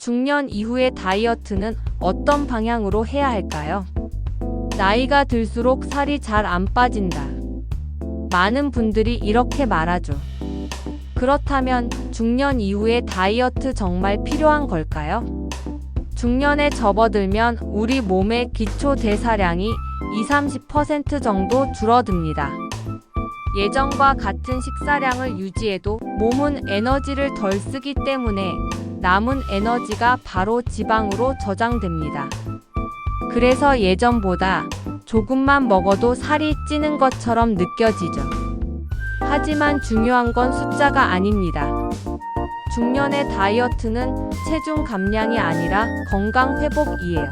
중년 이후의 다이어트는 어떤 방향으로 해야 할까요? 나이가 들수록 살이 잘 안 빠진다. 많은 분들이 이렇게 말하죠. 그렇다면 중년 이후의 다이어트 정말 필요한 걸까요? 중년에 접어들면 우리 몸의 기초 대사량이 20-30% 정도 줄어듭니다. 예전과 같은 식사량을 유지해도 몸은 에너지를 덜 쓰기 때문에 남은 에너지가 바로 지방으로 저장됩니다. 그래서 예전보다 조금만 먹어도 살이 찌는 것처럼 느껴지죠. 하지만 중요한 건 숫자가 아닙니다. 중년의 다이어트는 체중 감량이 아니라 건강 회복이에요.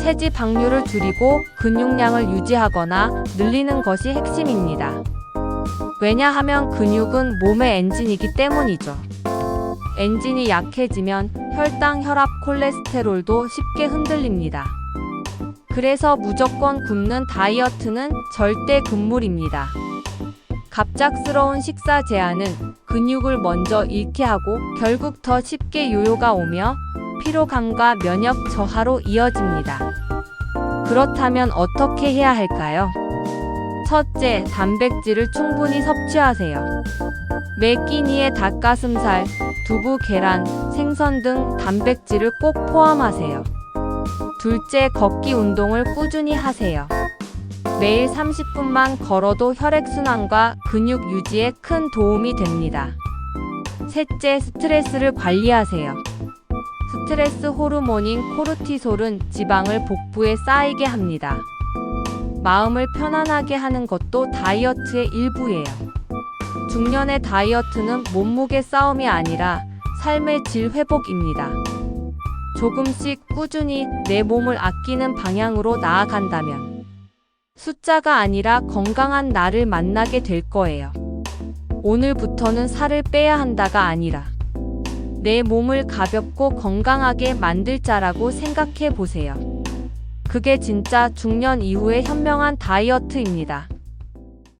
체지 방류를 줄이고 근육량을 유지하거나 늘리는 것이 핵심입니다. 왜냐하면 근육은 몸의 엔진이기 때문이죠. 엔진이 약해지면 혈당, 혈압, 콜레스테롤도 쉽게 흔들립니다. 그래서 무조건 굶는 다이어트는 절대 금물입니다. 갑작스러운 식사 제한은 근육을 먼저 잃게 하고 결국 더 쉽게 요요가 오며 피로감과 면역 저하로 이어집니다. 그렇다면 어떻게 해야 할까요? 첫째, 단백질을 충분히 섭취하세요. 매 끼니에 닭가슴살, 두부, 계란, 생선 등 단백질을 꼭 포함하세요. 둘째, 걷기 운동을 꾸준히 하세요. 매일 30분만 걸어도 혈액순환과 근육 유지에 큰 도움이 됩니다. 셋째, 스트레스를 관리하세요. 스트레스 호르몬인 코르티솔은 지방을 복부에 쌓이게 합니다. 마음을 편안하게 하는 것도 다이어트의 일부예요. 중년의 다이어트는 몸무게 싸움이 아니라 삶의 질 회복입니다. 조금씩 꾸준히 내 몸을 아끼는 방향으로 나아간다면 숫자가 아니라 건강한 나를 만나게 될 거예요. 오늘부터는 살을 빼야 한다가 아니라 내 몸을 가볍고 건강하게 만들 자라고 생각해 보세요. 그게 진짜 중년 이후의 현명한 다이어트입니다.